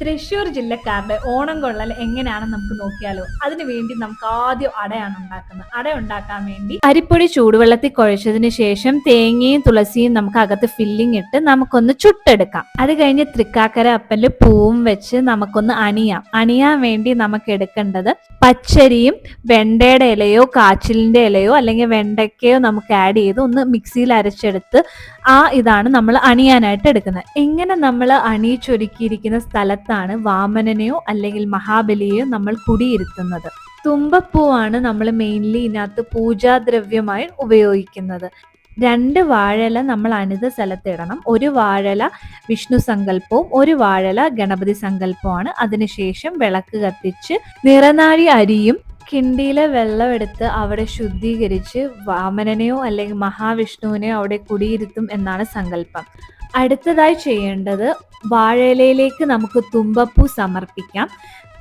തൃശ്ശൂർ ജില്ലക്കാരുടെ ഓണം കൊള്ളൽ എങ്ങനെയാണെന്ന് നമുക്ക് നോക്കിയാലോ? അതിനു വേണ്ടി നമുക്ക് ആദ്യം അടയാണ് ഉണ്ടാക്കുന്നത്. അട ഉണ്ടാക്കാൻ വേണ്ടി അരിപ്പൊടി ചൂടുവെള്ളത്തിൽ കുഴച്ചതിന് ശേഷം തേങ്ങയും തുളസിയും നമുക്ക് അകത്ത് ഫില്ലിംഗ് ഇട്ട് നമുക്കൊന്ന് ചുട്ടെടുക്കാം. അത് കഴിഞ്ഞ് തൃക്കാക്കര അപ്പനിൽ പൂവും വെച്ച് നമുക്കൊന്ന് അണിയാം. അണിയാൻ വേണ്ടി നമുക്ക് എടുക്കേണ്ടത് പച്ചരിയും വെണ്ടയുടെ ഇലയോ കാച്ചിലിന്റെ ഇലയോ അല്ലെങ്കിൽ വെണ്ടയ്ക്കയോ നമുക്ക് ആഡ് ചെയ്ത് ഒന്ന് മിക്സിയിൽ അരച്ചെടുത്ത് ആ ഇതാണ് നമ്മൾ അണിയാനായിട്ട് എടുക്കുന്നത്. എങ്ങനെ നമ്മൾ അണിയിച്ചൊരുക്കിയിരിക്കുന്ന സ്ഥലത്താണ് വാമനനെയോ അല്ലെങ്കിൽ മഹാബലിയെയോ നമ്മൾ കുടിയിരുത്തുന്നത്. തുമ്പപ്പൂവാണ് നമ്മൾ മെയിൻലി ഇതിനകത്ത് പൂജാദ്രവ്യമായി ഉപയോഗിക്കുന്നത്. രണ്ട് വാഴല നമ്മൾ അനിത സ്ഥലത്തിടണം ഒരു വാഴല വിഷ്ണു സങ്കല്പവും ഒരു വാഴല ഗണപതി സങ്കല്പവുമാണ്. അതിനുശേഷം വിളക്ക് കത്തിച്ച് നിറനാഴി അരിയും കിണ്ടിയിലെ വെള്ളമെടുത്ത് അവിടെ ശുദ്ധീകരിച്ച് വാമനനെയോ അല്ലെങ്കിൽ മഹാവിഷ്ണുവിനെയോ അവിടെ കുടിയിരുത്തും എന്നാണ് സങ്കല്പം. അടുത്തതായി ചെയ്യേണ്ടത് വാഴയിലയിലേക്ക് നമുക്ക് തുമ്പപ്പൂ സമർപ്പിക്കാം.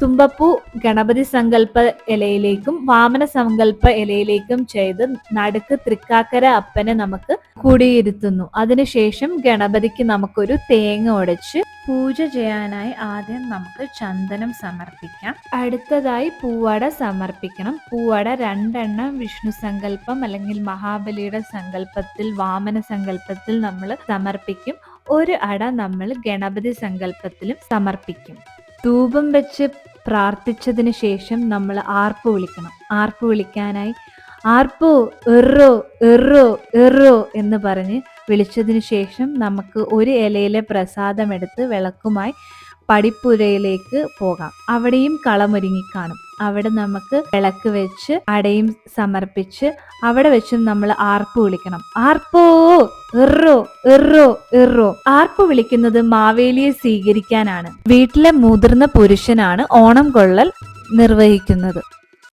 തുമ്പപ്പൂ ഗണപതി സങ്കല്പ ഇലയിലേക്കും വാമന സങ്കല്പ ഇലയിലേക്കും ചെയ്ത് നടുക്ക് തൃക്കാക്കര അപ്പനെ നമുക്ക് കുടിയിരുത്തുന്നു. അതിനുശേഷം ഗണപതിക്ക് നമുക്കൊരു തേങ്ങ ഉടച്ച് പൂജ ചെയ്യാനായി ആദ്യം നമുക്ക് ചന്ദനം സമർപ്പിക്കാം. അടുത്തതായി പൂവട സമർപ്പിക്കണം. പൂവട രണ്ടെണ്ണം വിഷ്ണു സങ്കല്പം അല്ലെങ്കിൽ മഹാബലിയുടെ സങ്കല്പത്തിൽ വാമന സങ്കല്പത്തിൽ നമ്മൾ സമർപ്പിക്കും. ഒരു അട നമ്മൾ ഗണപതി സങ്കല്പത്തിലും സമർപ്പിക്കും. ധൂപം വെച്ച് പ്രാർത്ഥിച്ചതിന് ശേഷം നമ്മൾ ആർപ്പ് വിളിക്കണം. ആർപ്പ് വിളിക്കാനായി ആർപ്പു എറോ എറോ എറോ എന്ന് പറഞ്ഞ് വിളിച്ചതിന് ശേഷം നമുക്ക് ഒരു ഇലയിലെ പ്രസാദം എടുത്ത് വിളക്കുമായി പടിപ്പുരയിലേക്ക് പോകാം. അവിടെയും കളമൊരുങ്ങി കാണും. അവിടെ നമുക്ക് വിളക്ക് വെച്ച് അടയും സമർപ്പിച്ച് അവിടെ വെച്ച് നമ്മൾ ആർപ്പ് വിളിക്കണം. ആർപ്പോ എറോ എറോ എറോ. ആർപ്പ് വിളിക്കുന്നത് മാവേലിയെ സ്വീകരിക്കാനാണ്. വീട്ടിലെ മുതിർന്ന പുരുഷനാണ് ഓണം കൊള്ളൽ നിർവഹിക്കുന്നത്.